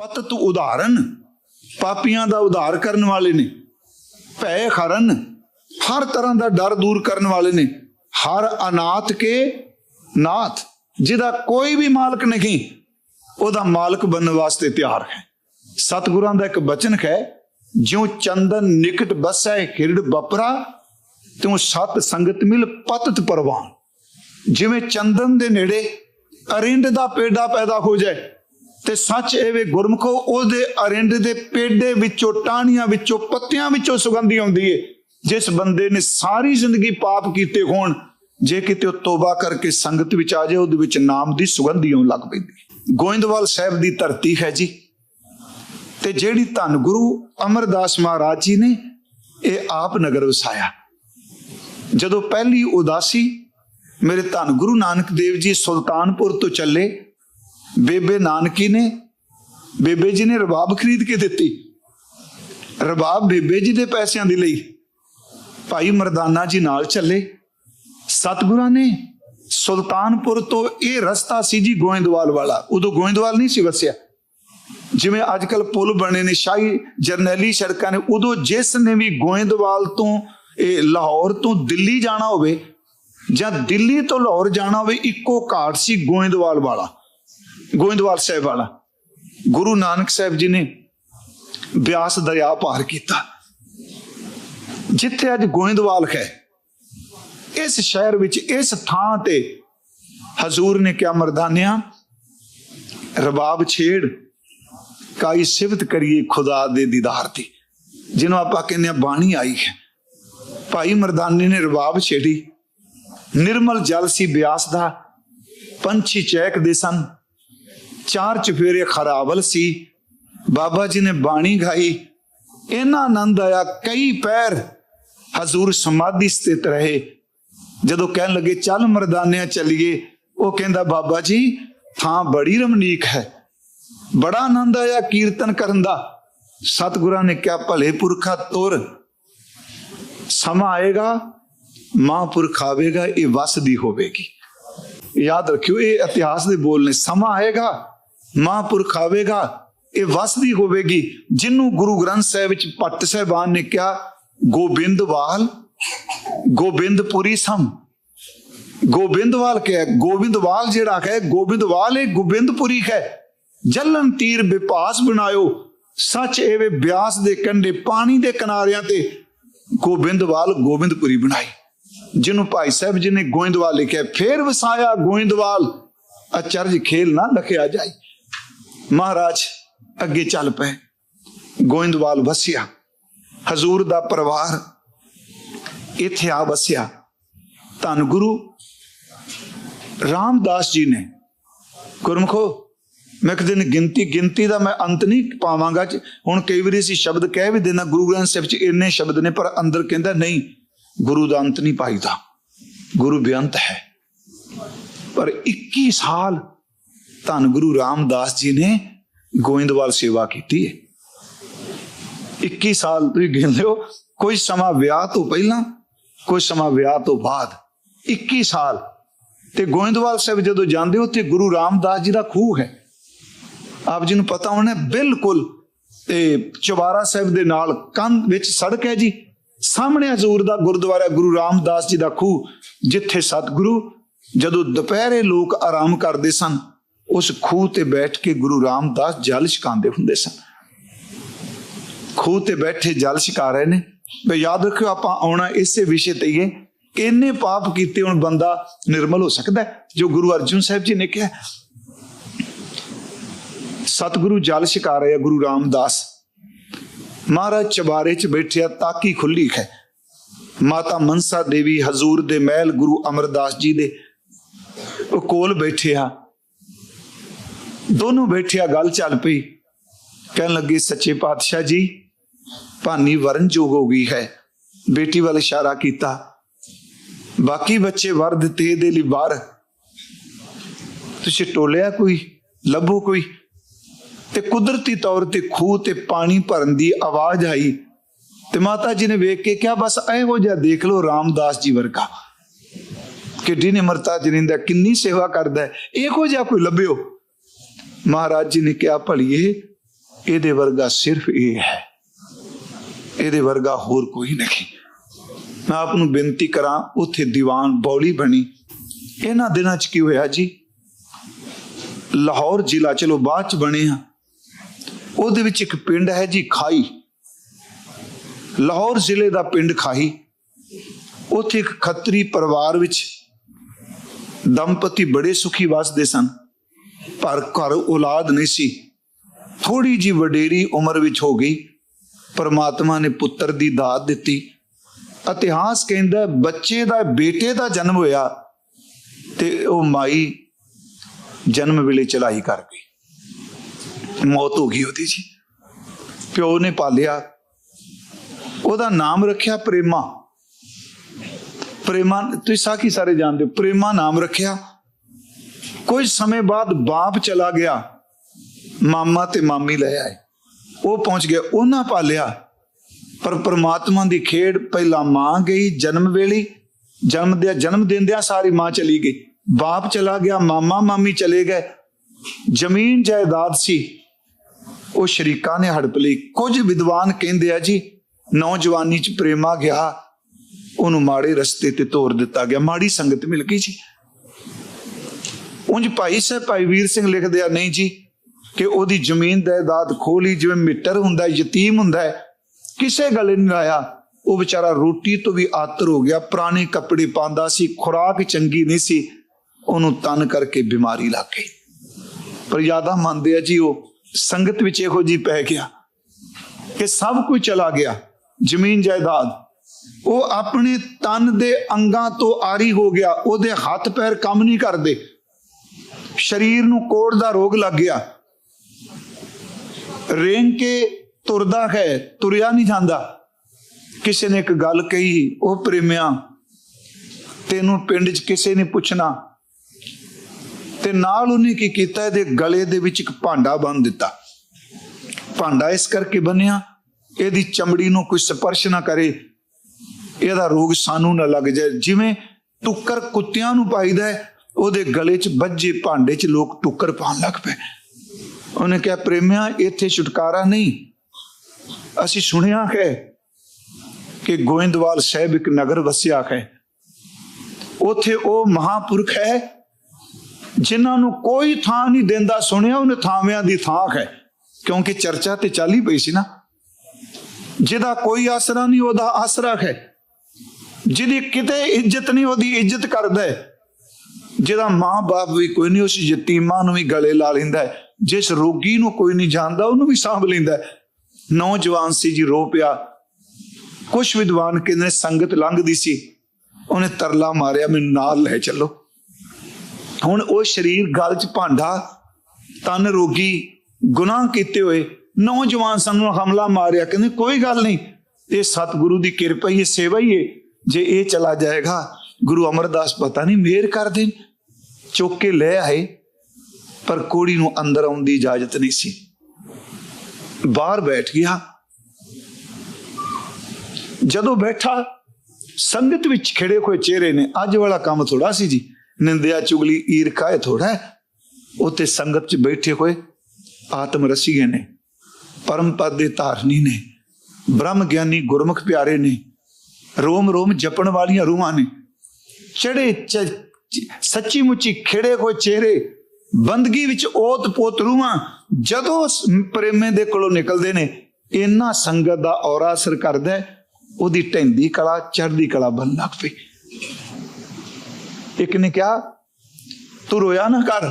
ਪਤਤ ਉਦਾਹਰਨ। ਪਾਪੀਆਂ ਦਾ ਉਧਾਰ ਕਰਨ ਵਾਲੇ ਨੇ। ਭੈ ਖਰਨ, ਹਰ ਤਰ੍ਹਾਂ ਦਾ ਡਰ ਦੂਰ ਕਰਨ ਵਾਲੇ ਨੇ। ਹਰ ਅਨਾਥ ਕੇ ਨਾਥ, ਜਿਹਦਾ ਕੋਈ ਵੀ ਮਾਲਕ ਨਹੀਂ, ਉਹਦਾ ਮਾਲਕ ਬਣਨ ਵਾਸਤੇ ਤਿਆਰ ਹੈ। ਸਤਿਗੁਰਾਂ ਦਾ ਇੱਕ ਬਚਨ ਹੈ, ਜਿਉ ਚੰਦਨ ਨਿਕਟ ਬਸੈ ਹਿਰੜ ਬਪਰਾ, ਤਿਉ ਸਤ ਸੰਗਤ ਮਿਲ ਪਤਤ ਪਰਵਾਨ। ਜਿਵੇਂ ਚੰਦਨ ਦੇ ਨੇੜੇ ਅਰਿੰਡ ਦਾ ਪੇਡਾ ਪੈਦਾ ਹੋ ਜਾਏ ਤੇ ਸੱਚ ਐਵੇਂ ਗੁਰਮਖੋ, ਉਹਦੇ ਅਰਿੰਡ ਦੇ ਪੇਡੇ ਵਿੱਚੋਂ, ਟਾਹਣੀਆਂ ਵਿੱਚੋਂ, ਪੱਤਿਆਂ ਵਿੱਚੋਂ ਸੁਗੰਧੀ ਆਉਂਦੀ ਏ। ਜਿਸ ਬੰਦੇ ਨੇ ਸਾਰੀ ਜ਼ਿੰਦਗੀ ਪਾਪ ਕੀਤੇ ਹੋਣ, ਜੇ ਕਿਤੇ ਉਹ ਤੋਬਾ ਕਰਕੇ ਸੰਗਤ ਵਿੱਚ ਆ ਜਾਏ, ਉਹਦੇ ਵਿੱਚ ਨਾਮ ਦੀ ਸੁਗੰਧੀ ਆਉਣ ਲੱਗ ਪੈਂਦੀ ਗੋਇੰਦਵਾਲ ਸਾਹਿਬ ਦੀ ਧਰਤੀ ਹੈ ਜੀ। ਤੇ ਜਿਹੜੀ ਧੰਨ ਗੁਰੂ ਅਮਰਦਾਸ ਮਹਾਰਾਜ ਜੀ ਨੇ, ਇਹ ਆਪ ਨਗਰ ਵਸਾਇਆ। ਜਦੋਂ ਪਹਿਲੀ ਉਦਾਸੀ ਮੇਰੇ ਧੰਨ ਗੁਰੂ ਨਾਨਕ ਦੇਵ ਜੀ ਸੁਲਤਾਨਪੁਰ ਤੋਂ ਚੱਲੇ ਬੇਬੇ ਨਾਨਕੀ ਨੇ ਬੇਬੇ ਜੀ ਨੇ ਰਬਾਬ ਖਰੀਦ ਕੇ ਦਿੱਤੀ। ਰਬਾਬ ਬੇਬੇ ਜੀ ਦੇ ਪੈਸਿਆਂ ਦੀ ਲਈ ਭਾਈ ਮਰਦਾਨਾ ਜੀ ਨਾਲ ਚੱਲੇ। ਸਤਿਗੁਰਾਂ ਨੇ ਸੁਲਤਾਨਪੁਰ ਤੋਂ ਇਹ ਰਸਤਾ ਸੀ ਜੀ ਗੋਇੰਦਵਾਲ ਵਾਲਾ। ਉਦੋਂ ਗੋਇੰਦਵਾਲ ਨਹੀਂ ਸੀ ਵਸਿਆ। ਜਿਵੇਂ ਅੱਜ ਕੱਲ ਪੁਲ ਬਣੇ ਨੇ, ਸ਼ਾਹੀ ਜਰਨੈਲੀ ਸੜਕਾਂ ਨੇ, ਉਦੋਂ ਜਿਸ ਨੇ ਵੀ ਗੋਇੰਦਵਾਲ ਤੋਂ, ਇਹ ਲਾਹੌਰ ਤੋਂ ਦਿੱਲੀ ਜਾਣਾ ਹੋਵੇ ਜਾਂ ਦਿੱਲੀ ਤੋਂ ਲਾਹੌਰ ਜਾਣਾ ਹੋਵੇ, ਇੱਕੋ ਘਾਟ ਸੀ ਗੋਇੰਦਵਾਲ ਵਾਲਾ। ਗੋਇੰਦਵਾਲ ਸਾਹਿਬ ਵਾਲਾ। ਗੁਰੂ ਨਾਨਕ ਸਾਹਿਬ ਜੀ ਨੇ ਬਿਆਸ ਦਰਿਆ ਪਾਰ ਕੀਤਾ। ਜਿੱਥੇ ਅੱਜ ਗੋਇੰਦਵਾਲ ਹੈ, ਇਸ ਸ਼ਹਿਰ ਵਿੱਚ, ਇਸ ਥਾਂ ਤੇ ਹਜ਼ੂਰ ਨੇ ਕਿਹਾ ਮਰਦਾਨਿਆਂ? ਰਬਾਬ ਛੇੜ, ਕਾਈ ਸਿਫਤ ਕਰੀਏ ਖੁਦਾ ਦੇ ਦੀਦਾਰ ਦੀ। ਜਿਹਨੂੰ ਆਪਾਂ ਕਹਿੰਦੇ ਆ ਬਾਣੀ ਆਈ ਹੈ। ਭਾਈ ਮਰਦਾਨੇ ਨੇ ਰਬਾਬ ਛੇੜੀ। ਨਿਰਮਲ ਜਲ ਸੀ ਬਿਆਸ ਦਾ। ਪੰਛੀ ਚਹਿਕਦੇ ਸਨ। ਚਾਰ ਚਫੇਰੇ ਖਰਾਵਲ ਸੀ। ਬਾਬਾ ਜੀ ਨੇ ਬਾਣੀ ਗਾਈ। ਇੰਨਾ ਆਨੰਦ ਆਇਆ, ਕਈ ਪੈਰ ਹਜ਼ੂਰ ਸਮਾਧੀ ਸਥਿਤ ਰਹੇ। ਜਦੋਂ ਕਹਿਣ ਲੱਗੇ, ਚੱਲ ਮਰਦਾਨਿਆਂ ਚੱਲੀਏ, ਉਹ ਕਹਿੰਦਾ, ਬਾਬਾ ਜੀ, ਥਾਂ ਬੜੀ ਰਮਣੀਕ ਹੈ। ਬੜਾ ਆਨੰਦ ਆਇਆ ਕੀਰਤਨ ਕਰਨ ਦਾ। ਸਤਿਗੁਰਾਂ ਨੇ ਕਿਹਾ, ਭਲੇ ਪੁਰਖਾ ਤੁਰ। ਸਮਾਂ ਆਏਗਾ ਮਹਾਂਪੁਰਖ ਆਵੇਗਾ, ਇਹ ਵਸਦੀ ਹੋਵੇਗੀ। ਯਾਦ ਰੱਖਿਓ, ਇਹ ਇਤਿਹਾਸ ਦੇ ਬੋਲ ਨੇ, ਸਮਾਂ ਆਏਗਾ, ਮਹਾਂਪੁਰਖ ਆਵੇਗਾ, ਇਹ ਵਸਦੀ ਹੋਵੇਗੀ। ਜਿਹਨੂੰ ਗੁਰੂ ਗ੍ਰੰਥ ਸਾਹਿਬ ਵਿੱਚ ਭੱਟ ਸਾਹਿਬਾਨ ਨੇ ਕਿਹਾ ਗੋਬਿੰਦਵਾਲ ਗੋਬਿੰਦਪੁਰੀ ਸਮ। ਗੋਬਿੰਦਵਾਲ ਕਿਹਾ ਗੋਬਿੰਦਵਾਲ ਜਿਹੜਾ ਹੈ ਗੋਬਿੰਦਵਾਲ ਇਹ ਗੋਬਿੰਦਪੁਰੀ ਹੈ। ਜਲਨ ਤੀਰ ਵਿਪਾਸ ਬਣਾਇਓ। ਸੱਚ ਏਵੇਂ ਬਿਆਸ ਦੇ ਕੰਢੇ, ਪਾਣੀ ਦੇ ਕਿਨਾਰਿਆਂ ਤੇ ਗੋਬਿੰਦਵਾਲ ਗੋਬਿੰਦਪੁਰੀ ਬਣਾਈ। ਜਿਹਨੂੰ ਭਾਈ ਸਾਹਿਬ ਜੀ ਨੇ ਗੋਇੰਦਵਾਲ ਲਿਖਿਆ, ਫੇਰ ਵਸਾਇਆ ਗੋਇੰਦਵਾਲ। ਅਚਰਜ ਖੇਲ ਨਾ ਲਖਿਆ ਜਾਈ ਮਹਾਰਾਜ, ਅੱਗੇ ਚੱਲ ਪਏ। ਗੋਇੰਦਵਾਲ ਵਸਿਆ। ਹਜ਼ੂਰ ਦਾ ਪਰਿਵਾਰ ਇੱਥੇ ਆ ਵਸਿਆ। ਧੰਨ ਗੁਰੂ ਰਾਮਦਾਸ ਜੀ ਨੇ। ਗੁਰਮਖੋ, ਮੈਂ ਇੱਕ ਦਿਨ ਗਿਣਤੀ ਗਿਣਤੀ ਦਾ ਮੈਂ ਅੰਤ ਨਹੀਂ ਪਾਵਾਂਗਾ। ਹੁਣ ਕਈ ਵਾਰੀ ਅਸੀਂ ਸ਼ਬਦ ਕਹਿ ਵੀ ਦੇਣਾ, ਗੁਰੂ ਗ੍ਰੰਥ ਸਾਹਿਬ ਚ ਇੰਨੇ ਸ਼ਬਦ ਨੇ, ਪਰ ਅੰਦਰ ਕਹਿੰਦਾ ਨਹੀਂ। ਗੁਰੂ ਦਾ ਅੰਤ ਨਹੀਂ ਪਾਈਦਾ ਗੁਰੂ ਬੇਅੰਤ ਹੈ। ਪਰ 21 ਸਾਲ ਧੰਨ ਗੁਰੂ ਰਾਮਦਾਸ ਜੀ ਨੇ ਗੋਇੰਦਵਾਲ ਸੇਵਾ ਕੀਤੀ ਹੈ 21 ਸਾਲ ਤੁਸੀਂ ਗਿਣ ਲਿਓ ਕੋਈ ਸਮਾਂ ਵਿਆਹ ਤੋਂ ਪਹਿਲਾਂ ਕੋਈ ਸਮਾਂ ਵਿਆਹ ਤੋਂ ਬਾਅਦ। 21 ਸਾਲ। ਤੇ ਗੋਇੰਦਵਾਲ ਸਾਹਿਬ ਜਦੋਂ ਜਾਂਦੇ ਹੋ ਤੇ ਗੁਰੂ ਰਾਮਦਾਸ ਜੀ ਦਾ ਖੂਹ ਹੈ। ਆਪ ਜੀ ਨੂੰ ਪਤਾ ਹੋਣਾ ਬਿਲਕੁਲ, ਤੇ ਚਵਾਰਾ ਸਾਹਿਬ ਦੇ ਨਾਲ ਕੰਧ ਵਿੱਚ ਸੜਕ ਹੈ ਜੀ। ਸਾਹਮਣੇ ਹਜ਼ੂਰ ਦਾ ਗੁਰਦੁਆਰਾ ਗੁਰੂ ਰਾਮਦਾਸ ਜੀ ਦਾ ਖੂਹ, ਜਿੱਥੇ ਸਤਿਗੁਰੂ ਜਦੋਂ ਦੁਪਹਿਰੇ ਲੋਕ ਆਰਾਮ ਕਰਦੇ ਸਨ, ਉਸ ਖੂਹ ਤੇ ਬੈਠ ਕੇ ਗੁਰੂ ਰਾਮਦਾਸ ਜਲ ਛਕਾਉਂਦੇ ਹੁੰਦੇ ਸਨ। ਖੂਹ ਤੇ ਬੈਠੇ ਜਲ ਛਕਾ ਰਹੇ ਨੇ। ਵੀ ਯਾਦ ਰੱਖਿਓ, ਆਪਾਂ ਆਉਣਾ ਇਸੇ ਵਿਸ਼ੇ ਤੇ ਹੀ ਹੈ ਕਿ ਇੰਨੇ ਪਾਪ ਕੀਤੇ ਹੁਣ ਬੰਦਾ ਨਿਰਮਲ ਹੋ ਸਕਦਾ ਜੋ ਗੁਰੂ ਅਰਜੁਨ ਸਾਹਿਬ ਜੀ ਨੇ ਕਿਹਾ। ਸਤਿਗੁਰੂ ਜਲ ਛਕਾ ਰਹੇ ਆ ਗੁਰੂ ਰਾਮਦਾਸ। ਮਹਾਰਾਜ ਚਬਾਰੇ 'ਚ ਬੈਠਿਆ ਤਾਕੀ ਖੁੱਲੀ ਹੈ ਮਾਤਾ ਮਨਸਾ ਦੇਵੀ ਹਜ਼ੂਰ ਦੇ ਮਹਿਲ ਗੁਰੂ ਅਮਰਦਾਸ ਜੀ ਦੇ ਉਹ ਕੋਲ ਬੈਠਿਆ ਦੋਨੋਂ ਬੈਠਿਆ ਗੱਲ ਚੱਲ ਪਈ। ਕਹਿਣ ਲੱਗੇ, ਸੱਚੇ ਪਾਤਸ਼ਾਹ ਜੀ, ਭਾਨੀ ਵਰਨਯੋਗ ਹੋ ਗਈ ਹੈ। ਬੇਟੀ ਵੱਲ ਇਸ਼ਾਰਾ ਕੀਤਾ। ਬਾਕੀ ਬੱਚੇ ਵਰ ਦਿੱਤੇ ਦੇ ਲਈ ਬਾਹਰ ਤੁਸੀਂ ਟੋਲਿਆ ਕੋਈ? ਲੱਭੋ ਕੋਈ? ਤੇ ਕੁਦਰਤੀ ਤੌਰ ਤੇ ਖੂਹ ਤੇ ਪਾਣੀ ਭਰਨ ਦੀ ਆਵਾਜ਼ ਆਈ। ਤੇ ਮਾਤਾ ਜੀ ਨੇ ਵੇਖ ਕੇ ਕਿਹਾ, ਬਸ ਇਹੋ ਜਿਹਾ ਦੇਖ ਲਓ ਰਾਮਦਾਸ ਜੀ ਵਰਗਾ। ਕਿੱਡੀ ਨਿਮਰਤਾ ਜਰਿੰਦਾ ਕਿੰਨੀ ਸੇਵਾ ਕਰਦਾ ਹੈ। ਇਹੋ ਜਿਹਾ ਕੋਈ ਲੱਭਿਓ? ਮਹਾਰਾਜ ਜੀ ਨੇ ਕਿਹਾ, ਭਲੀਏ, ਇਹਦੇ ਵਰਗਾ ਸਿਰਫ ਇਹ ਹੈ। ਇਹਦੇ ਵਰਗਾ ਹੋਰ ਕੋਈ ਨਹੀਂ। ਮੈਂ ਆਪ ਨੂੰ ਬੇਨਤੀ ਕਰਾਂ, ਉੱਥੇ ਦੀਵਾਨ ਬੌਲੀ ਬਣੀ। ਇਹਨਾਂ ਦਿਨਾਂ 'ਚ ਕੀ ਹੋਇਆ ਜੀ? ਲਾਹੌਰ ਜ਼ਿਲ੍ਹਾ, ਚਲੋ ਬਾਅਦ 'ਚ ਬਣੇ ਆ ਉਹਦੇ ਵਿੱਚ ਇੱਕ ਪਿੰਡ ਹੈ ਜੀ ਖਾਈ। ਲਾਹੌਰ ਜ਼ਿਲ੍ਹੇ ਦਾ ਪਿੰਡ ਖਾਈ। ਉੱਥੇ ਇੱਕ ਖੱਤਰੀ ਪਰਿਵਾਰ ਵਿੱਚ ਦੰਪਤੀ ਬੜੇ ਸੁਖੀ ਵਸਦੇ ਸਨ। ਪਰ ਘਰ ਔਲਾਦ ਨਹੀਂ ਸੀ। ਥੋੜੀ ਜੀ ਵਡੇਰੀ ਉਮਰ ਵਿੱਚ ਹੋ ਗਈ। ਪਰਮਾਤਮਾ ਨੇ ਪੁੱਤਰ ਦੀ ਦਾਤ ਦਿੱਤੀ ਇਤਿਹਾਸ ਕਹਿੰਦਾ, ਬੱਚੇ ਦਾ, ਬੇਟੇ ਦਾ ਜਨਮ ਹੋਇਆ ਤੇ ਉਹ ਮਾਈ ਜਨਮ ਵੇਲੇ ਚਲਾਈ ਕਰ ਗਈ। ਮੌਤ ਹੋ ਗਈ ਉਹਦੀ ਜੀ। ਪਿਓ ਨੇ ਪਾਲਿਆ। ਉਹਦਾ ਨਾਮ ਰੱਖਿਆ ਪ੍ਰੇਮਾ। ਪ੍ਰੇਮਾ, ਤੁਸੀਂ ਸਾਖੀ ਸਾਰੇ ਜਾਣਦੇ ਹੋ, ਪ੍ਰੇਮਾ ਨਾਮ ਰੱਖਿਆ। ਕੁਝ ਸਮੇਂ ਬਾਅਦ ਬਾਪ ਚਲਾ ਗਿਆ। ਮਾਮਾ ਤੇ ਮਾਮੀ ਲੈ ਆਏ। ਉਹ ਪਹੁੰਚ ਗਿਆ, ਉਹਨਾਂ ਪਾਲਿਆ। ਪਰ ਪ੍ਰਮਾਤਮਾ ਦੀ ਖੇਡ ਪਹਿਲਾਂ ਮਾਂ ਗਈ ਜਨਮ ਵੇਲੇ। ਜਨਮ ਦੇ ਜਨਮ ਦਿੰਦਿਆਂ ਸਾਰੀ ਮਾਂ ਚਲੀ ਗਈ। ਬਾਪ ਚਲਾ ਗਿਆ, ਮਾਮਾ ਮਾਮੀ ਚਲੇ ਗਏ। ਜ਼ਮੀਨ ਜਾਇਦਾਦ ਸੀ। ਉਹ ਸ਼ਰੀਕਾਂ ਨੇ ਹੜਪ ਲਈ। ਕੁਝ ਵਿਦਵਾਨ ਕਹਿੰਦੇ ਆ ਜੀ, ਨੌਜਵਾਨੀ ਚ ਪ੍ਰੇਮਾ ਗਿਆ, ਉਹਨੂੰ ਮਾੜੇ ਰਸਤੇ ਤੇ ਤੋਰ ਦਿੱਤਾ ਗਿਆ। ਮਾੜੀ ਸੰਗਤ ਮਿਲ ਗਈ ਜੀ। ਉਂਝ ਭਾਈ ਸਾਹਿਬ, ਭਾਈ ਵੀਰ ਸਿੰਘ ਲਿਖਦੇ ਆ, ਨਹੀਂ ਜੀ, ਕਿ ਉਹਦੀ ਜ਼ਮੀਨ ਜਾਇਦਾਦ ਖੋਲੀ ਜਿਵੇਂ ਮਿੱਟਰ ਹੁੰਦਾ ਯਤੀਮ ਹੁੰਦਾ ਹੈ, ਕਿਸੇ ਗੱਲ ਨਹੀਂ ਲਾਇਆ ਉਹ ਵਿਚਾਰਾ ਰੋਟੀ ਤੋਂ ਵੀ ਆਤਰ ਹੋ ਗਿਆ, ਪੁਰਾਣੇ ਕੱਪੜੇ ਪਾਉਂਦਾ ਸੀ, ਖੁਰਾਕ ਚੰਗੀ ਨਹੀਂ ਸੀ, ਉਹਨੂੰ ਤਨ ਕਰਕੇ ਬਿਮਾਰੀ ਲੱਗ ਗਈ। ਪਰ ਯਾਦਾ ਮੰਨਦੇ ਆ ਜੀ ਉਹ ਸੰਗਤ ਵਿੱਚ ਇਹੋ ਜੀ ਪੈ ਗਿਆ ਕਿ ਸਭ ਕੁਝ ਚਲਾ ਗਿਆ, ਜ਼ਮੀਨ ਜਾਇਦਾਦ। ਉਹ ਆਪਣੇ ਤਨ ਦੇ ਅੰਗਾਂ ਤੋਂ ਆਰੀ ਹੋ ਗਿਆ, ਉਹਦੇ ਹੱਥ ਪੈਰ ਕੰਮ ਨਹੀਂ ਕਰਦੇ। ਸਰੀਰ ਨੂੰ ਕੋੜ ਦਾ ਰੋਗ ਲੱਗ ਗਿਆ। ਰੇਂਗ ਕੇ ਤੁਰਦਾ ਹੈ, ਤੁਰਿਆ ਨਹੀਂ ਜਾਂਦਾ। ਕਿਸੇ ਨੇ ਇੱਕ ਗੱਲ ਕਹੀ, ਉਹ ਪ੍ਰੇਮਿਆ, ਤੈਨੂੰ ਪਿੰਡ 'ਚ ਕਿਸੇ ਨੇ ਪੁੱਛਣਾ ਤੇ ਨਾਲ ਉਹਨੇ ਕੀ ਕੀਤਾ? ਇਹਦੇ ਗਲੇ ਦੇ ਵਿੱਚ ਇੱਕ ਭਾਂਡਾ ਬੰਨ ਦਿੱਤਾ। ਭਾਂਡਾ ਇਸ ਕਰਕੇ ਬੰਨਿਆ ਇਹਦੀ ਚਮੜੀ ਨੂੰ ਕੋਈ ਸਪਰਸ਼ ਨਾ ਕਰੇ। ਇਹਦਾ ਰੋਗ ਸਾਨੂੰ ਨਾ ਲੱਗ ਜਾਏ। ਜਿਵੇਂ ਟੁੱਕਰ ਕੁੱਤਿਆਂ ਨੂੰ ਪਾਈਦਾ ਹੈ, ਉਹਦੇ ਗਲੇ 'ਚ ਵੱਜੇ ਭਾਂਡੇ 'ਚ ਲੋਕ ਟੁੱਕਰ ਪਾਉਣ ਲੱਗ ਪਏ। ਉਹਨੇ ਕਿਹਾ, ਪ੍ਰੇਮਿਆ, ਇੱਥੇ ਛੁਟਕਾਰਾ ਨਹੀਂ। ਅਸੀਂ ਸੁਣਿਆ ਹੈ ਕਿ ਗੋਇੰਦਵਾਲ ਸਾਹਿਬ ਇੱਕ ਨਗਰ ਵਸਿਆ ਹੈ। ਉੱਥੇ ਉਹ ਮਹਾਪੁਰਖ ਹੈ ਜਿਨ੍ਹਾਂ ਨੂੰ ਕੋਈ ਥਾਂ ਨਹੀਂ ਦਿੰਦਾ, ਸੁਣਿਆ ਉਹਨੇ ਥਾਂਵਿਆਂ ਦੀ ਥਾਂ ਹੈ। ਕਿਉਂਕਿ ਚਰਚਾ ਤੇ ਚੱਲ ਹੀ ਪਈ ਸੀ ਨਾ। ਜਿਹਦਾ ਕੋਈ ਆਸਰਾ ਨਹੀਂ, ਉਹਦਾ ਆਸਰਾ ਹੈ। ਜਿਹਦੀ ਕਿਤੇ ਇੱਜ਼ਤ ਨਹੀਂ, ਉਹਦੀ ਇੱਜ਼ਤ ਕਰਦਾ ਹੈ। ਜਿਹਦਾ ਮਾਂ-ਬਾਪ ਵੀ ਕੋਈ ਨਹੀਂ, ਉਸ ਯਤੀਮਾਂ ਨੂੰ ਵੀ ਗਲੇ ਲਾ ਲੈਂਦਾ ਹੈ। ਜਿਸ ਰੋਗੀ ਨੂੰ ਕੋਈ ਨਹੀਂ ਜਾਣਦਾ, ਉਹਨੂੰ ਵੀ ਸਾਂਭ ਲੈਂਦਾ ਹੈ। ਨੌਜਵਾਨ ਸੀ ਜੀ, ਰੋ ਪਿਆ। ਕੁਝ ਵਿਦਵਾਨ ਕਹਿੰਦੇ ਸੰਗਤ ਲੰਘਦੀ ਸੀ। ਉਹਨੇ ਤਰਲਾ ਮਾਰਿਆ, ਮੈਨੂੰ ਨਾਲ ਲੈ ਚੱਲੋ। ਹੁਣ ਉਹ ਸਰੀਰ ਗਲ 'ਚ ਭਾਂਡਾ, ਤਨ ਰੋਗੀ, ਗੁਨਾਹ ਕੀਤੇ ਹੋਏ, ਨੌਜਵਾਨ ਸਾਨੂੰ ਹਮਲਾ ਮਾਰਿਆ, ਕਹਿੰਦੇ ਕੋਈ ਗੱਲ ਨਹੀਂ, ਇਹ ਸਤਿਗੁਰੂ ਦੀ ਕਿਰਪਾ ਹੀ ਸੇਵਾ ਹੀ ਹੈ, ਜੇ ਇਹ ਚਲਾ ਜਾਏਗਾ, ਗੁਰੂ ਅਮਰਦਾਸ ਪਤਾ ਨਹੀਂ ਮਿਹਰ ਕਰ ਦੇਣ ਚੁੱਕ ਕੇ ਲੈ ਆਏ, ਪਰ ਕੋੜੀ ਨੂੰ ਅੰਦਰ ਆਉਣ ਦੀ ਇਜਾਜ਼ਤ ਨਹੀਂ ਸੀ। ਬਾਹਰ ਬੈਠ ਗਿਆ। ਜਦੋਂ ਬੈਠਾ, ਸੰਗਤ ਵਿੱਚ ਖੜੇ ਹੋਏ ਚਿਹਰੇ ਨੇ, ਅੱਜ ਵਾਲਾ ਕੰਮ ਥੋੜਾ ਸੀ ਜੀ। ਨਿੰਦਿਆ ਚੁਗਲੀ ਈਰਖਾ ਇਹ ਥੋੜਾ ਹੈ ਸੰਗਤ 'ਚ ਬੈਠੇ ਹੋਏ ਆਤਮ ਰਸੀਏ ਨੇ, ਪਰਮ ਪਦ ਦੇ ਧਾਰਨੀ ਨੇ, ਬ੍ਰਹਮ ਗਿਆਨੀ ਗੁਰਮੁਖ ਪਿਆਰੇ ਨੇ, ਰੋਮ ਰੋਮ ਜਪਣ ਵਾਲੀਆਂ ਰੂਹਾਂ ਨੇ। ਚੜੇ ਸੱਚੀ ਮੁੱਚੀ ਖਿੜੇ ਹੋਏ ਚਿਹਰੇ, ਬੰਦਗੀ ਵਿੱਚ ਓਤ ਪੋਤ ਰੂਹਾਂ ਜਦੋਂ ਪ੍ਰੇਮੇ ਦੇ ਕੋਲੋਂ ਨਿਕਲਦੇ ਨੇ, ਇੰਨਾ ਸੰਗਤ ਦਾ ਔਰਾ ਅਸਰ ਕਰਦਾ ਉਹਦੀ ਢੈਂਦੀ ਕਲਾ, ਚੜ੍ਹਦੀ ਕਲਾ ਬਣ ਲੱਗ ਪਈ। ਇੱਕ ਨੇ ਕਿਹਾ, ਤੂੰ ਰੋਇਆ ਨਾ ਕਰ।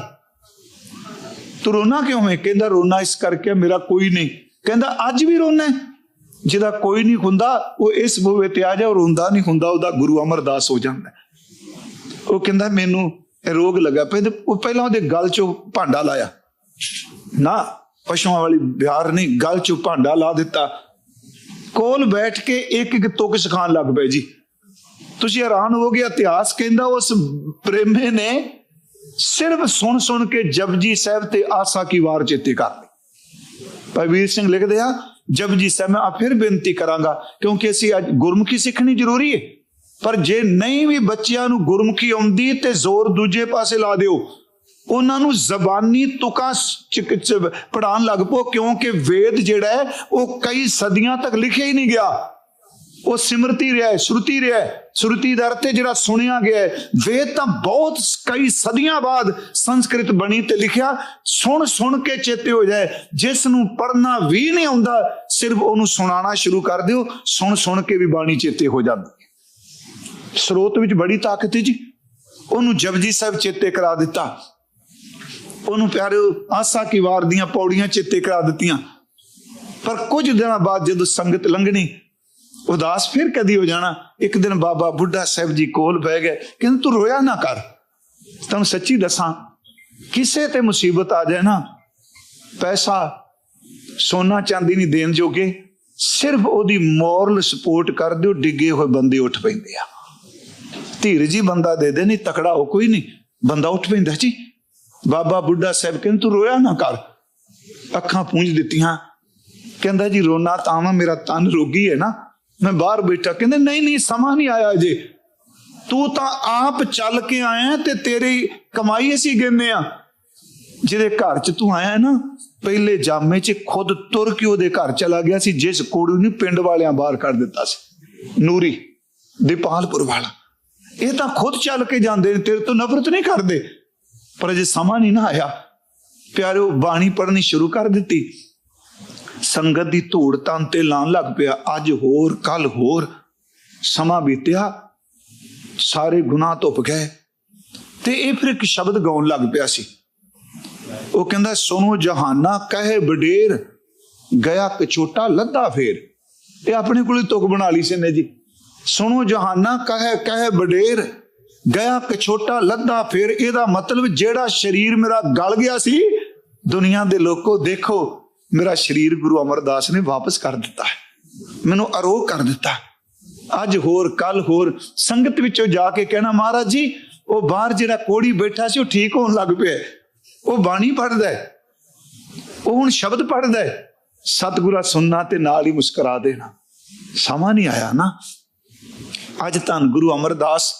ਤੂੰ ਰੋਣਾ ਕਿਉਂ ਹੈ? ਕਹਿੰਦਾ ਰੋਣਾ ਇਸ ਕਰਕੇ ਮੇਰਾ ਕੋਈ ਨਹੀਂ। ਕਹਿੰਦਾ, ਅੱਜ ਵੀ ਰੋਣਾ ਜਿਹਦਾ ਕੋਈ ਨਹੀਂ ਹੁੰਦਾ, ਉਹ ਇਸ ਬੂਵੇ ਤੇ ਆ ਜਾ ਰੋਂਦਾ ਨਹੀਂ ਹੁੰਦਾ, ਉਹਦਾ ਗੁਰੂ ਅਮਰਦਾਸ ਹੋ ਜਾਂਦਾ ਉਹ ਕਹਿੰਦਾ, ਮੈਨੂੰ ਰੋਗ ਲੱਗਾ ਪੈਂਦੇ ਉਹ ਪਹਿਲਾਂ ਉਹਦੇ ਗਲ ਚੋਂ ਭਾਂਡਾ ਲਾਇਆ। ਨਾ, ਪਸ਼ੂਆਂ ਵਾਲੀ ਬਿਹਾਰ ਨਹੀਂ, ਗਲ ਚੋਂ ਭਾਂਡਾ ਲਾ ਦਿੱਤਾ। ਕੋਲ ਬੈਠ ਕੇ ਇੱਕ ਇੱਕ ਤੁਕ ਸਿਖਾਉਣ ਲੱਗ ਪਏ ਜੀ। ਤੁਸੀਂ ਹੈਰਾਨ ਹੋਗੇ ਇਤਿਹਾਸ ਕਹਿੰਦਾ ਉਸ ਪ੍ਰੇਮੇ ਨੇ ਸਿਰਫ ਸੁਣ ਸੁਣ ਕੇ ਜਪਜੀ ਸਾਹਿਬ ਤੇ ਆਸਾ ਕੀ ਵਾਰ ਚੇਤੇ ਕਰ ਲਈ। ਭਾਈ ਵੀਰ ਸਿੰਘ ਲਿਖਦੇ ਆ, ਜਪਜੀ ਸਾਹਿਬ ਮੈਂ ਆ ਫਿਰ ਬੇਨਤੀ ਕਰਾਂਗਾ, ਕਿਉਂਕਿ ਅਸੀਂ ਅੱਜ ਗੁਰਮੁਖੀ ਸਿੱਖਣੀ ਜ਼ਰੂਰੀ ਹੈ ਪਰ ਜੇ ਨਹੀਂ ਵੀ ਬੱਚਿਆਂ ਨੂੰ ਗੁਰਮੁਖੀ ਆਉਂਦੀ ਤੇ ਜ਼ੋਰ ਦੂਜੇ ਪਾਸੇ ਲਾ ਦਿਓ, ਉਹਨਾਂ ਨੂੰ ਜ਼ਬਾਨੀ ਤੁਕਾਂ ਪੜਾਉਣ ਲੱਗ ਪੋ ਕਿਉਂਕਿ ਵੇਦ ਜਿਹੜਾ ਹੈ, ਉਹ ਕਈ ਸਦੀਆਂ ਤੱਕ ਲਿਖਿਆ ਹੀ ਨਹੀਂ ਗਿਆ। ਉਹ ਸਿਮਰਤੀ ਰਿਹਾ ਹੈ, ਸ਼ਰੂਤੀ ਰਿਹਾ ਹੈ। ਸ਼ਰੂਤੀ ਦਾ ਅਰਥ ਜਿਹੜਾ ਸੁਣਿਆ ਗਿਆ ਹੈ, ਵੇਦ ਤਾਂ ਬਹੁਤ ਕਈ ਸਦੀਆਂ ਬਾਅਦ ਸੰਸਕ੍ਰਿਤ ਬਣੀ ਤੇ ਲਿਖਿਆ, ਸੁਣ ਸੁਣ ਕੇ ਚੇਤੇ ਹੋ ਜਾਏ। ਜਿਸ ਨੂੰ ਪੜਨਾ ਵੀ ਨਹੀਂ ਆਉਂਦਾ, ਸਿਰਫ ਉਹਨੂੰ ਸੁਣਾਉਣਾ ਸ਼ੁਰੂ ਕਰ ਦਿਓ, ਸੁਣ ਸੁਣ ਕੇ ਵੀ ਬਾਣੀ ਚੇਤੇ ਹੋ ਜਾਂਦੀ ਹੈ। ਸਰੋਤ ਵਿੱਚ ਬੜੀ ਤਾਕਤ ਹੈ ਜੀ। ਉਹਨੂੰ ਜਪਜੀ ਸਾਹਿਬ ਚੇਤੇ ਕਰਾ ਦਿੱਤਾ। ਉਹਨੂੰ ਪਿਆਰਿਓ, ਆਸਾ ਕੀ ਵਾਰ ਦੀਆਂ ਪੌੜੀਆਂ ਚੇਤੇ ਕਰਾ ਦਿੱਤੀਆਂ। ਪਰ ਕੁਝ ਦਿਨਾਂ ਬਾਅਦ ਜਦੋਂ ਸੰਗਤ ਲੰਘਣੀ ਉਦਾਸ ਫਿਰ ਕਦੀ ਹੋ ਜਾਣਾ? ਇੱਕ ਦਿਨ ਬਾਬਾ ਬੁੱਢਾ ਸਾਹਿਬ ਜੀ ਕੋਲ ਬਹਿ ਗਏ। ਕਹਿੰਦੇ, ਤੂੰ ਰੋਇਆ ਨਾ ਕਰ। ਤੈਨੂੰ ਸੱਚੀ ਦੱਸਾਂ, ਕਿਸੇ ਤੇ ਮੁਸੀਬਤ ਆ ਜਾਏ ਨਾ, ਪੈਸਾ ਸੋਨਾ ਚਾਂਦੀ ਨਹੀਂ ਦੇਣ ਜੋਗੇ, ਸਿਰਫ ਉਹਦੀ ਮੋਰਲ ਸਪੋਰਟ ਕਰ ਦਿਓ, ਡਿੱਗੇ ਹੋਏ ਬੰਦੇ ਉੱਠ ਪੈਂਦੇ ਆ। ਧੀਰਜ ਹੀ ਬੰਦਾ ਦੇ ਦੇ, ਨਹੀਂ ਤਕੜਾ ਹੋ ਕੋਈ ਨਹੀਂ, ਬੰਦਾ ਉੱਠ ਪੈਂਦਾ ਜੀ। ਬਾਬਾ ਬੁੱਢਾ ਸਾਹਿਬ ਕਹਿੰਦੇ, ਤੂੰ ਰੋਇਆ ਨਾ ਕਰ। ਅੱਖਾਂ ਪੂੰਝ ਦਿੱਤੀਆਂ। ਕਹਿੰਦਾ ਜੀ, ਰੋਣਾ ਤਾਂ ਵਾ, ਮੇਰਾ ਤਨ ਰੋਗੀ ਹੈ ਨਾ। ਮੈਂ ਬਾਹਰ ਬੈਠਾ, ਕਹਿੰਦੇ, ਨਹੀਂ ਨਹੀਂ, ਸਮਾਂ ਨਹੀਂ ਆਇਆ ਅਜੇ। ਤੂੰ ਤਾਂ ਆਪ ਚੱਲ ਕੇ ਆਇਆ ਤੇ ਤੇਰੀ ਕਮਾਈ ਅਸੀਂ ਗਿਣਨੇ ਆ ਜਿਹਦੇ ਘਰ ਚ ਤੂੰ ਆਇਆ ਨਾ, ਪਹਿਲੇ ਜਾਮੇ ਚ ਖੁਦ ਤੁਰ ਕੇ ਉਹਦੇ ਘਰ ਚਲਾ ਗਿਆ ਸੀ, ਜਿਸ ਕੋੜੀ ਨੂੰ ਪਿੰਡ ਵਾਲਿਆਂ ਬਾਹਰ ਕੱਢ ਦਿੱਤਾ ਸੀ। ਨੂਰੀ, ਦੀਪਾਲਪੁਰ ਵਾਲਾ। ਇਹ ਤਾਂ ਖੁਦ ਚੱਲ ਕੇ ਜਾਂਦੇ ਨੇ, ਤੇਰੇ ਤੋਂ ਨਫ਼ਰਤ ਨਹੀਂ ਕਰਦੇ। ਪਰ ਅਜੇ ਸਮਾਂ ਨਹੀਂ ਨਾ ਆਇਆ। ਪਿਆਰਿਓ, ਬਾਣੀ ਪੜ੍ਹਨੀ ਸ਼ੁਰੂ ਕਰ ਦਿੱਤੀ। ਸੰਗਤ ਦੀ ਧੂੜ ਤਨ ਤੇ ਲਾਣ ਲੱਗ ਪਿਆ। ਅੱਜ ਹੋਰ ਕੱਲ ਹੋਰ ਸਮਾਂ ਬੀਤਿਆ। ਸਾਰੇ ਗੁਨਾਹ ਧੁੱਪ ਗਏ। ਤੇ ਇਹ ਫਿਰ ਇੱਕ ਸ਼ਬਦ ਗਾਉਣ ਲੱਗ ਪਿਆ ਸੀ। ਉਹ ਕਹਿੰਦਾ, ਸੁਣੋ ਜਹਾਨਾ, ਕਹੇ ਬਡੇਰ ਗਿਆ ਕਚੋਟਾ ਲੱਦਾ ਫੇਰ। ਇਹ ਆਪਣੇ ਕੋਲ ਹੀ ਤੁਕ ਬਣਾ ਲਈ ਸੀ ਨੇ ਜੀ। ਸੁਣੋ ਜਹਾਨਾ, ਕਹੇ ਕਹੇ ਬਡੇਰ ਗਿਆ ਕਛੋਟਾ ਲੱਦਾ ਫੇਰ। ਇਹਦਾ ਮਤਲਬ ਜਿਹੜਾ ਸਰੀਰ ਮੇਰਾ ਗਲ ਗਿਆ ਸੀ, ਦੁਨੀਆ ਦੇ ਲੋਕੋ ਦੇਖੋ ਮੇਰਾ ਸਰੀਰ ਗੁਰੂ ਅਮਰਦਾਸ ਨੇ ਵਾਪਸ ਕਰ ਦਿੱਤਾ ਮੈਨੂੰ ਅਰੋਗ ਕਰ ਦਿੱਤਾ ਅੱਜ ਹੋਰ, ਕੱਲ ਹੋਰ ਸੰਗਤ ਵਿੱਚੋਂ ਜਾ ਕੇ ਕਹਿਣਾ, ਮਹਾਰਾਜ ਜੀ, ਉਹ ਬਾਹਰ ਜਿਹੜਾ ਕੋੜੀ ਬੈਠਾ ਸੀ, ਉਹ ਠੀਕ ਹੋਣ ਲੱਗ ਪਿਆ ਉਹ ਬਾਣੀ ਪੜਦਾ ਹੈ। ਉਹ ਹੁਣ ਸ਼ਬਦ ਪੜਦਾ ਹੈ। ਸਤਿਗੁਰਾ ਸੁਣਨਾ ਤੇ ਨਾਲ ਹੀ ਮੁਸਕਰਾ ਦੇਣਾ। ਸਮਾਂ ਨਹੀਂ ਆਇਆ ਨਾ। ਅੱਜ ਧੰਨ ਗੁਰੂ ਅਮਰਦਾਸ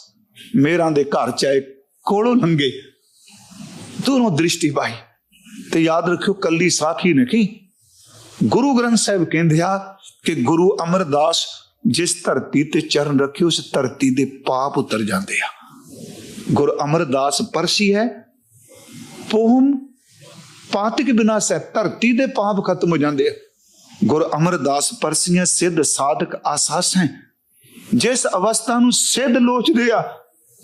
ਮੇਰਾਂ ਦੇ ਘਰ ਚ ਆਏ, ਕੋਲੋਂ ਲੰਗੇ ਦੂਰੋਂ ਦ੍ਰਿਸ਼ਟੀ ਪਾਈ। ਤੇ ਯਾਦ ਰੱਖਿਓ, ਕੱਲੀ ਸਾਖੀ ਨਹੀਂ ਗੁਰੂ ਗ੍ਰੰਥ ਸਾਹਿਬ ਕਹਿੰਦੇ ਆ ਕਿ ਗੁਰੂ ਅਮਰਦਾਸ ਜਿਸ ਧਰਤੀ ਤੇ ਚਰਨ ਰੱਖੇ, ਉਸ ਧਰਤੀ ਦੇ ਪਾਪ ਉਤਰ ਜਾਂਦੇ ਆ। ਗੁਰ ਅਮਰਦਾਸ ਪਰਸੀ ਹੈ, ਪੋਹਮ ਪਾਤਿਕ ਬਿਨਾਸ ਹੈ ਧਰਤੀ ਦੇ ਪਾਪ ਖਤਮ ਹੋ ਜਾਂਦੇ ਆ। ਗੁਰ ਅਮਰਦਾਸ ਪਰਸੀਆਂ ਸਿੱਧ ਸਾਧਕ ਆਸਾਸ ਹੈ। ਜਿਸ ਅਵਸਥਾ ਨੂੰ ਸਿੱਧ ਲੋਚਦੇ ਆ,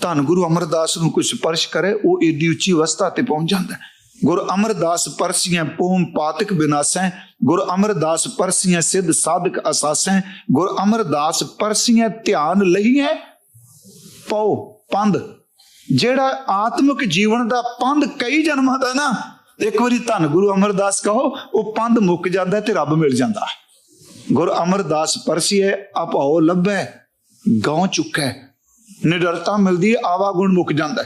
ਧੰਨ ਗੁਰੂ ਅਮਰਦਾਸ ਨੂੰ ਕੋਈ ਸਪਰਸ਼ ਕਰੇ, ਉਹ ਏਡੀ ਉੱਚੀ ਅਵਸਥਾ ਤੇ ਪਹੁੰਚ ਜਾਂਦਾ ਹੈ। ਗੁਰ ਅਮਰਦਾਸ ਪਰਸੀਆਂ ਪੋਮ ਪਾਤਕ ਬਿਨਾਸੈ, ਗੁਰ ਅਮਰਦਾਸ ਪਰਸੀਆਂ ਸਿੱਧ ਸਾਧਕ ਅਸਾਸੈ, ਗੁਰ ਅਮਰਦਾਸ ਪਰਸੀਆਂ ਧਿਆਨ ਲਈਐ ਪਉ ਪੰਧ। ਜਿਹੜਾ ਆਤਮਿਕ ਜੀਵਨ ਦਾ ਪੰਧ ਕਈ ਜਨਮਾਂ ਦਾ ਨਾ, ਇੱਕ ਵਾਰੀ ਧੰਨ ਗੁਰੂ ਅਮਰਦਾਸ ਕਹੋ, ਉਹ ਪੰਧ ਮੁੱਕ ਜਾਂਦਾ ਤੇ ਰੱਬ ਮਿਲ ਜਾਂਦਾ। ਗੁਰ ਅਮਰਦਾਸ ਪਰਸੀਏ ਆਪਾਓ ਲੱਭੈ, ਗਾਉ ਚੁੱਕੈ। ਨਿਡਰਤਾ ਮਿਲਦੀ ਹੈ ਆਵਾਗੁਣ ਮੁੱਕ ਜਾਂਦਾ।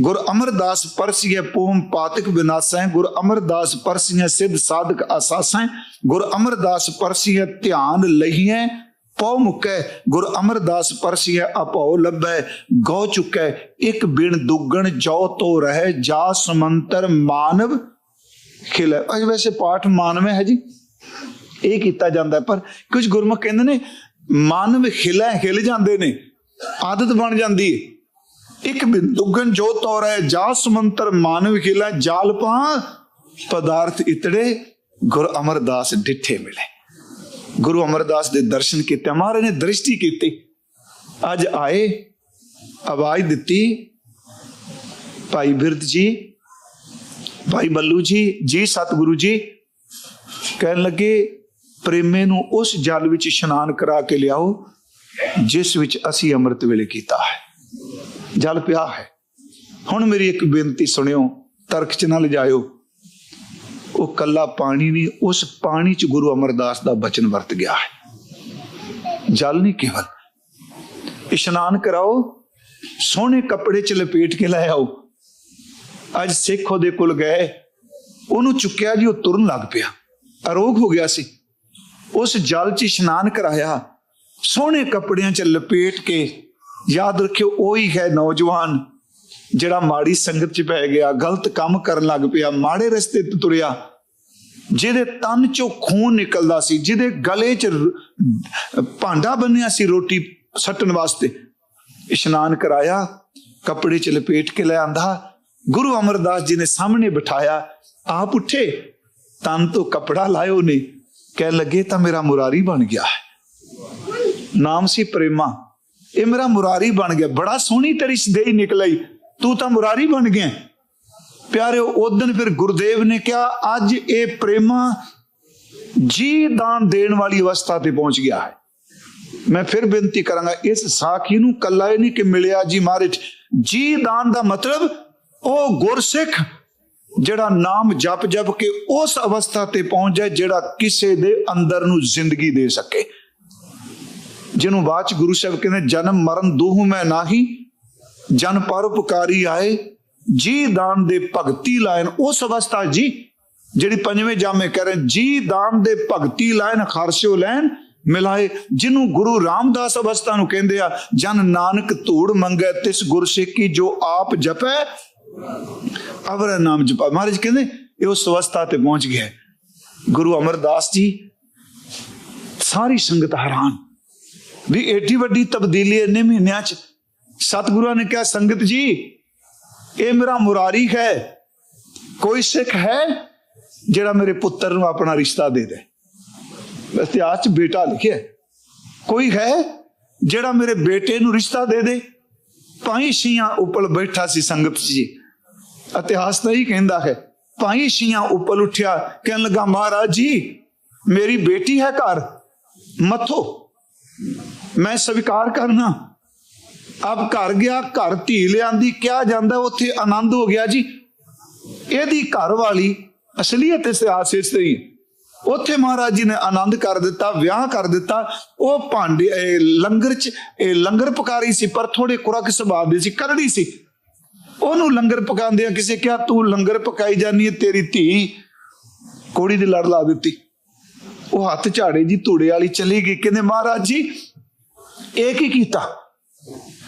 ਗੁਰ ਅਮਰਦਾਸ ਪਰਸੀਏ ਪੂਮ ਪਾਤਕ ਵਿਨਾਸੈ, ਗੁਰ ਅਮਰਦਾਸ ਪਰਸੀਏ ਸਿੱਧ ਸਾਧਕ ਆਸਾਸੈ ਗੁਰ ਅਮਰਦਾਸ ਪਰਸੀਏ ਧਿਆਨ ਲਈਐ, ਪਉ ਮੁਕੈ, ਗੁਰ ਅਮਰਦਾਸ ਪਰਸੀਏ ਆਪਉ ਲੱਭੈ, ਗਉ ਚੁਕੈ, ਇੱਕ ਬਿਨ ਦੁੱਗਣ ਜੋ ਤੋ ਰਹਿ, ਜਾ ਸਮੰਤਰ ਮਾਨਵ ਖਿਲੇ। ਅਜ ਵੈਸੇ ਪਾਠ ਮਾਨਵੇਂ ਹੈ ਜੀ, ਇਹ ਕੀਤਾ ਜਾਂਦਾ ਪਰ ਕੁਝ ਗੁਰਮੁਖ ਕਹਿੰਦੇ ਨੇ, ਮਾਨਵ ਖਿਲੇ ਹਿਲ ਜਾਂਦੇ ਨੇ, ਆਦਤ ਬਣ ਜਾਂਦੀ ਹੈ। ਇੱਕ ਬਿੰਦੁਗਨ ਜੋ ਤੋਰੈ ਜਾ ਸਮੰਤਰ ਮਾਨਵ ਖਿਲਾ ਜਾਲ ਪਾ, ਪਦਾਰਥ ਇਤੜੇ, ਗੁਰ ਅਮਰਦਾਸ ਡਿੱਠੇ ਮਿਲੇ। ਗੁਰੂ ਅਮਰਦਾਸ ਦੇ ਦਰਸ਼ਨ ਕੀਤੇ, ਮਹਾਰਾਜ ਨੇ ਦ੍ਰਿਸ਼ਟੀ ਕੀਤੀ। ਅੱਜ ਆਏ, ਆਵਾਜ਼ ਦਿੱਤੀ, ਭਾਈ ਬਿਰਧ ਜੀ, ਭਾਈ ਬੱਲੂ ਜੀ ਜੀ ਸਤਿਗੁਰੂ ਜੀ, ਕਹਿਣ ਲੱਗੇ, ਪ੍ਰੇਮੇ ਨੂੰ ਉਸ ਜਲ ਵਿੱਚ ਇਸ਼ਨਾਨ ਕਰਾ ਕੇ ਲਿਆਓ, ਜਿਸ ਵਿੱਚ ਅਸੀਂ ਅੰਮ੍ਰਿਤ ਵੇਲੇ ਕੀਤਾ ਹੈ। ਜਲ ਪਿਆ ਹੈ। ਹੁਣ ਮੇਰੀ ਇੱਕ ਬੇਨਤੀ ਸੁਣਿਓ, ਤਰਕ ਚ ਨਾ ਲਿਜਾਇਓ। ਉਹ ਕੱਲਾ ਪਾਣੀ ਨਹੀਂ, ਉਸ ਪਾਣੀ ਚ ਗੁਰੂ ਅਮਰਦਾਸ ਦਾ ਬਚਨ ਵਰਤ ਗਿਆ ਹੈ। ਜਲ ਨਹੀਂ ਕੇਵਲ। ਇਸ਼ਨਾਨ ਕਰਾਓ, ਸੋਹਣੇ ਕੱਪੜੇ ਚ ਲਪੇਟ ਕੇ ਲੈ ਆਓ। ਅੱਜ ਸਿੱਖ ਉਹਦੇ ਕੋਲ ਗਏ। ਉਹਨੂੰ ਚੁੱਕਿਆ ਜੀ, ਉਹ ਤੁਰਨ ਲੱਗ ਪਿਆ। ਅਰੋਗ ਹੋ ਗਿਆ ਸੀ। ਉਸ ਜਲ ਚ ਇਸ਼ਨਾਨ ਕਰਾਇਆ। ਸੋਹਣੇ ਕੱਪੜਿਆਂ ਚ ਲਪੇਟ ਕੇ ਯਾਦ ਰੱਖਿਓ, ਉਹੀ ਹੈ ਨੌਜਵਾਨ ਜਿਹੜਾ ਮਾੜੀ ਸੰਗਤ 'ਚ ਪੈ ਗਿਆ, ਗਲਤ ਕੰਮ ਕਰਨ ਲੱਗ ਪਿਆ, ਮਾੜੇ ਰਸਤੇ ਤੇ ਤੁਰਿਆ, ਜਿਹਦੇ ਤਨ ਚੋਂ ਖੂਨ ਨਿਕਲਦਾ ਸੀ, ਜਿਹਦੇ ਗਲੇ 'ਚ ਭਾਂਡਾ ਬੰਨਿਆ ਸੀ ਰੋਟੀ ਸੱਟਣ ਵਾਸਤੇ, ਇਸ਼ਨਾਨ ਕਰਾਇਆ, ਕੱਪੜੇ 'ਚ ਲਪੇਟ ਕੇ ਲੈ ਆਂਦਾ, ਗੁਰੂ ਅਮਰਦਾਸ ਜੀ ਨੇ ਸਾਹਮਣੇ ਬਿਠਾਇਆ, ਆਪ ਉੱਠੇ, ਤਨ ਤੋਂ ਕਪੜਾ ਲਾਇਓ ਨੇ ਕਹਿ ਲੱਗੇ ਤਾਂ ਮੇਰਾ ਮੁਰਾਰੀ ਬਣ ਗਿਆ ਹੈ। ਨਾਮ ਸੀ ਪ੍ਰੇਮਾ। ਇਹ ਮੇਰਾ ਮੁਰਾਰੀ ਬਣ ਗਿਆ। ਬੜਾ ਸੋਹਣੀ ਤੇਰੀ ਸਦੇਈ ਨਿਕਲਈ ਤੂੰ ਤਾਂ ਮੁਰਾਰੀ ਬਣ ਗਿਆ। ਪਿਆਰਿਓ ਉਦਨ ਫਿਰ ਗੁਰਦੇਵ ਨੇ ਕਿਹਾ, ਅੱਜ ਇਹ ਪ੍ਰੇਮਾ ਜੀ ਦਾਨ ਦੇਣ ਵਾਲੀ ਅਵਸਥਾ ਤੇ ਪਹੁੰਚ ਗਿਆ ਹੈ। ਮੈਂ ਫਿਰ ਬੇਨਤੀ ਕਰਾਂਗਾ, ਇਸ ਸਾਖੀ ਨੂੰ ਕੱਲਾ ਇਹ ਨਹੀਂ ਕਿ ਮਿਲਿਆ ਜੀ ਮਹਾਰਾਜ। ਜੀ ਦਾਨ ਦਾ ਮਤਲਬ ਉਹ ਗੁਰਸਿੱਖ ਜਿਹੜਾ ਨਾਮ ਜਪ ਜਪ ਕੇ ਉਸ ਅਵਸਥਾ ਤੇ ਪਹੁੰਚ ਜਾਏ ਜਿਹੜਾ ਕਿਸੇ ਦੇ ਅੰਦਰ ਨੂੰ ਜ਼ਿੰਦਗੀ ਦੇ ਸਕੇ। ਜਿਹਨੂੰ ਬਾਅਦ ਚ ਗੁਰੂ ਸਾਹਿਬ ਕਹਿੰਦੇ, ਜਨਮ ਮਰਨ ਦੋਹੂ ਮੈਂ ਨਾਹੀ, ਜਨ ਪਰਉਪਕਾਰੀ ਆਏ, ਜੀ ਦਾਨ ਦੇ ਭਗਤੀ ਲਾਇਨ। ਉਸ ਅਵਸਥਾ ਜੀ, ਜਿਹੜੀ ਪੰਜਵੇਂ ਜਾਮੇ ਕਹਿ ਰਹੇ, ਜੀ ਦਾਨ ਦੇ ਭਗਤੀ ਲਾਇਨ ਖਰਸ਼ੋ ਲੈਣ ਮਿਲਾਏ। ਜਿਹਨੂੰ ਗੁਰੂ ਰਾਮਦਾਸ ਅਵਸਥਾ ਨੂੰ ਕਹਿੰਦੇ ਆ, ਜਨ ਨਾਨਕ ਧੂੜ ਮੰਗੈ, ਤਿਸ ਗੁਰਸਿੱਖੀ ਜੋ ਆਪ ਜਪੈ, ਅਵਰ ਨਾਮ ਜਪਾ। ਮਹਾਰਾਜ ਕਹਿੰਦੇ, ਇਹ ਉਸ ਅਵਸਥਾ ਤੇ ਪਹੁੰਚ ਗਿਆ ਗੁਰੂ ਅਮਰਦਾਸ ਜੀ, ਸਾਰੀ ਸੰਗਤ ਹੈਰਾਨ। ਵੀ ਏਡੀ ਵੱਡੀ ਤਬਦੀਲੀ ਇੰਨੇ ਮਹੀਨਿਆਂ ਚ ਸਤਿਗੁਰਾਂ ਨੇ ਕਿਹਾ, ਸੰਗਤ ਜੀ, ਇਹ ਮੇਰਾ ਮੁਰਾਰੀ ਹੈ। ਕੋਈ ਸਿੱਖ ਹੈ ਜਿਹੜਾ ਮੇਰੇ ਪੁੱਤਰ ਨੂੰ ਆਪਣਾ ਰਿਸ਼ਤਾ ਦੇ ਦੇ? ਇਤਿਹਾਸ ਚ ਬੇਟਾ ਲਿਖਿਆ ਕੋਈ ਹੈ ਜਿਹੜਾ ਮੇਰੇ ਬੇਟੇ ਨੂੰ ਰਿਸ਼ਤਾ ਦੇ ਦੇ? ਪਾਈ ਸ਼ੀਆਂ ਉੱਪਰ ਬੈਠਾ ਸੀ ਸੰਗਤ ਜੀ। ਇਤਿਹਾਸ ਤਾਂ ਹੀ ਕਹਿੰਦਾ ਹੈ ਪਾਈ ਸ਼ੀਆਂ ਉੱਪਰ ਉੱਠਿਆ, ਕਹਿਣ ਲੱਗਾ, ਮਹਾਰਾਜ ਜੀ, ਮੇਰੀ ਬੇਟੀ ਹੈ ਘਰ, ਮੱਥੋ। ਮੈਂ ਸਵੀਕਾਰ ਕਰਨਾ। ਅਬ ਘਰ ਗਿਆ, ਘਰ ਧੀ ਲਿਆਂਦੀ, ਕਿਹਾ ਜਾਂਦਾ ਉੱਥੇ ਆਨੰਦ ਹੋ ਗਿਆ ਜੀ। ਇਹਦੀ ਘਰ ਵਾਲੀ ਅਸਲੀਅਤ ਇਤਿਹਾਸ ਇਸ ਤਰੀ ਉੱਥੇ ਮਹਾਰਾਜ ਜੀ ਨੇ ਆਨੰਦ ਕਰ ਦਿੱਤਾ, ਵਿਆਹ ਕਰ ਦਿੱਤਾ। ਉਹ ਭਾਂਡੇ, ਇਹ ਲੰਗਰ ਚ, ਇਹ ਲੰਗਰ ਪਕਾਰੀ ਸੀ, ਪਰ ਥੋੜੇ ਕੁਰਕ ਸੁਭਾਅ ਦੀ ਸੀ, ਕਰੜੀ ਸੀ। ਉਹਨੂੰ ਲੰਗਰ ਪਕਾਉਂਦਿਆਂ ਕਿਸੇ ਕਿਹਾ, ਤੂੰ ਲੰਗਰ ਪਕਾਈ ਜਾਨੀ ਹੈ ਤੇਰੀ ਧੀ ਕੋੜੀ ਦੀ ਲੜ ਲਾ ਦਿੱਤੀ। ਉਹ ਹੱਥ ਝਾੜੇ ਜੀ ਧੂੜੇ ਵਾਲੀ ਚਲੀ ਗਈ। ਕਹਿੰਦੇ, ਮਹਾਰਾਜ ਜੀ, ਇਹ ਕੀ ਕੀਤਾ?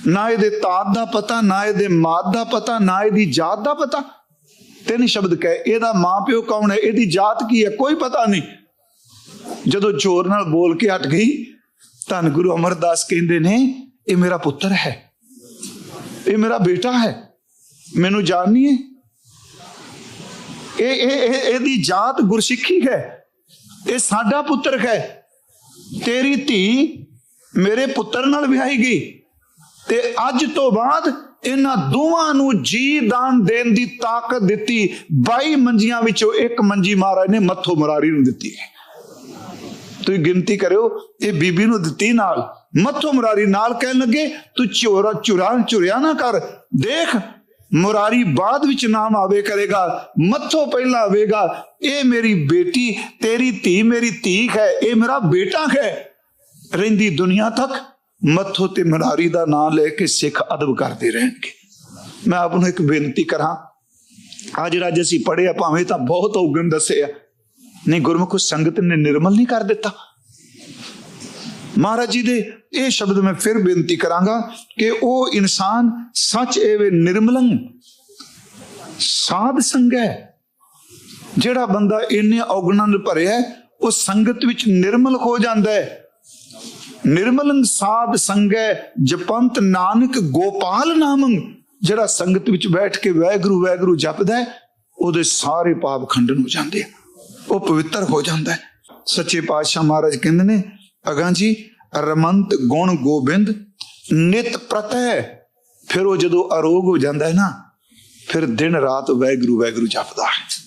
ਨਾ ਇਹਦੇ ਤਾਤ ਦਾ ਪਤਾ, ਨਾ ਇਹਦੇ ਮਾਤ ਦਾ ਪਤਾ, ਨਾ ਇਹਦੀ ਜਾਤ ਦਾ ਪਤਾ। ਤਿੰਨ ਸ਼ਬਦ ਕਹੇ, ਇਹਦਾ ਮਾਂ ਪਿਓ ਕੌਣ ਹੈ? ਇਹਦੀ ਜਾਤ ਕੀ ਹੈ? ਕੋਈ ਪਤਾ ਨਹੀਂ। ਜਦੋਂ ਜ਼ੋਰ ਨਾਲ ਬੋਲ ਕੇ ਹਟ ਗਈ, ਧੰਨ ਗੁਰੂ ਅਮਰਦਾਸ ਕਹਿੰਦੇ ਨੇ, ਇਹ ਮੇਰਾ ਪੁੱਤਰ ਹੈ। ਇਹ ਮੇਰਾ ਬੇਟਾ ਹੈ। ਮੈਨੂੰ ਜਾਣਨੀ ਹੈ। ਇਹ ਇਹ, ਇਹ- ਇਹਦੀ ਜਾਤ ਗੁਰਸਿੱਖੀ ਹੈ। ਇਹ ਸਾਡਾ ਪੁੱਤਰ ਹੈ। ਤੇਰੀ ਧੀ ਮੇਰੇ ਪੁੱਤਰ ਨਾਲ ਵਿਆਹੀ ਗਈ। ਤੇ ਅੱਜ ਤੋਂ ਬਾਅਦ ਇਹਨਾਂ ਦੋਵਾਂ ਨੂੰ ਜੀ ਦਾਨ ਦੇਣ ਦੀ ਤਾਕਤ ਦਿੱਤੀ। 22 ਮੰਜੀਆਂ ਵਿੱਚੋਂ ਇੱਕ ਮੰਜੀ ਮਹਾਰਾਜ ਨੇ ਮੱਥੋ ਮੁਰਾਰੀ ਨੂੰ ਦਿੱਤੀ ਹੈ। ਤੁਸੀਂ ਗਿਣਤੀ ਕਰਿਓ, ਇਹ ਬੀਬੀ ਨੂੰ ਦਿੱਤੀ ਨਾਲ। ਮੱਥੋ ਮੁਰਾਰੀ ਨਾਲ ਕਹਿਣ ਲੱਗੇ, ਤੂੰ ਚੋਰਾ ਚੁਰਾ ਚੁਰਿਆ ਨਾ ਕਰ। ਦੇਖ ਮੁਰਾਰੀ ਬਾਅਦ ਵਿੱਚ ਨਾਮ ਆਵੇ ਕਰੇਗਾ, ਮੱਥੋਂ ਪਹਿਲਾਂ ਆਵੇਗਾ, ਇਹ ਮੇਰੀ ਬੇਟੀ, ਤੇਰੀ ਧੀ ਮੇਰੀ ਧੀ ਹੈ, ਇਹ ਮੇਰਾ ਬੇਟਾ ਹੈ। ਰਹਿੰਦੀ ਦੁਨੀਆ ਤੱਕ ਮੱਥੋਂ ਤੇ ਮੁਰਾਰੀ ਦਾ ਨਾਮ ਲੈ ਕੇ ਸਿੱਖ ਅਦਬ ਕਰਦੇ ਰਹਿਣਗੇ। ਮੈਂ ਆਪ ਨੂੰ ਇੱਕ ਬੇਨਤੀ ਕਰਾਂ ਆ ਜਿਹੜਾ ਅੱਜ ਅਸੀਂ ਪੜ੍ਹਿਆ, ਭਾਵੇਂ ਤਾਂ ਬਹੁਤ ਔਗਣ ਦੱਸਿਆ ਨਹੀਂ, ਗੁਰਮੁਖ ਸੰਗਤ ਨੇ ਨਿਰਮਲ ਨਹੀਂ ਕਰ ਦਿੱਤਾ। ਮਹਾਰਾਜ ਜੀ ਦੇ ਇਹ ਸ਼ਬਦ ਮੈਂ ਫਿਰ ਬੇਨਤੀ ਕਰਾਂਗਾ ਕਿ ਉਹ ਇਨਸਾਨ ਸੱਚ ਐਵੇਂ ਨਿਰਮਲੰ ਸਾਧ ਸੰਗ। ਹੈ ਜਿਹੜਾ ਬੰਦਾ ਇੰਨੇ ਔਗਣਾਂ ਨਾਲ ਭਰਿਆ, ਉਹ ਸੰਗਤ ਵਿੱਚ ਨਿਰਮਲ ਹੋ ਜਾਂਦਾ ਹੈ। ਨਿਰਮਲੰ ਸਾਧ ਸੰਗੈ ਜਪੰਤ ਨਾਨਕ ਗੋਪਾਲ ਨਾਮੰ। ਜਿਹੜਾ ਸੰਗਤ ਵਿੱਚ ਬੈਠ ਕੇ ਵੈਗਰੂ ਵੈਗਰੂ ਜਪਦਾ ਹੈ, ਉਹਦੇ ਸਾਰੇ ਪਾਪ ਖੰਡਨ ਹੋ ਜਾਂਦੇ ਆ। ਉਹ ਪਵਿੱਤਰ ਹੋ ਜਾਂਦਾ ਹੈ। ਸੱਚੇ ਪਾਤਸ਼ਾਹ ਮਹਾਰਾਜ ਕਹਿੰਦੇ ਨੇ ਅਗਾਂ ਜੀ, ਰਮੰਤ ਗੁਣ ਗੋਬਿੰਦ ਨਿਤ ਪ੍ਰਤੈ। ਫਿਰ ਉਹ ਜਦੋਂ ਅਰੋਗ ਹੋ ਜਾਂਦਾ ਹੈ ਨਾ, ਫਿਰ ਦਿਨ ਰਾਤ ਵੈਗਰੂ ਵੈਗਰੂ ਜਪਦਾ ਹੈ।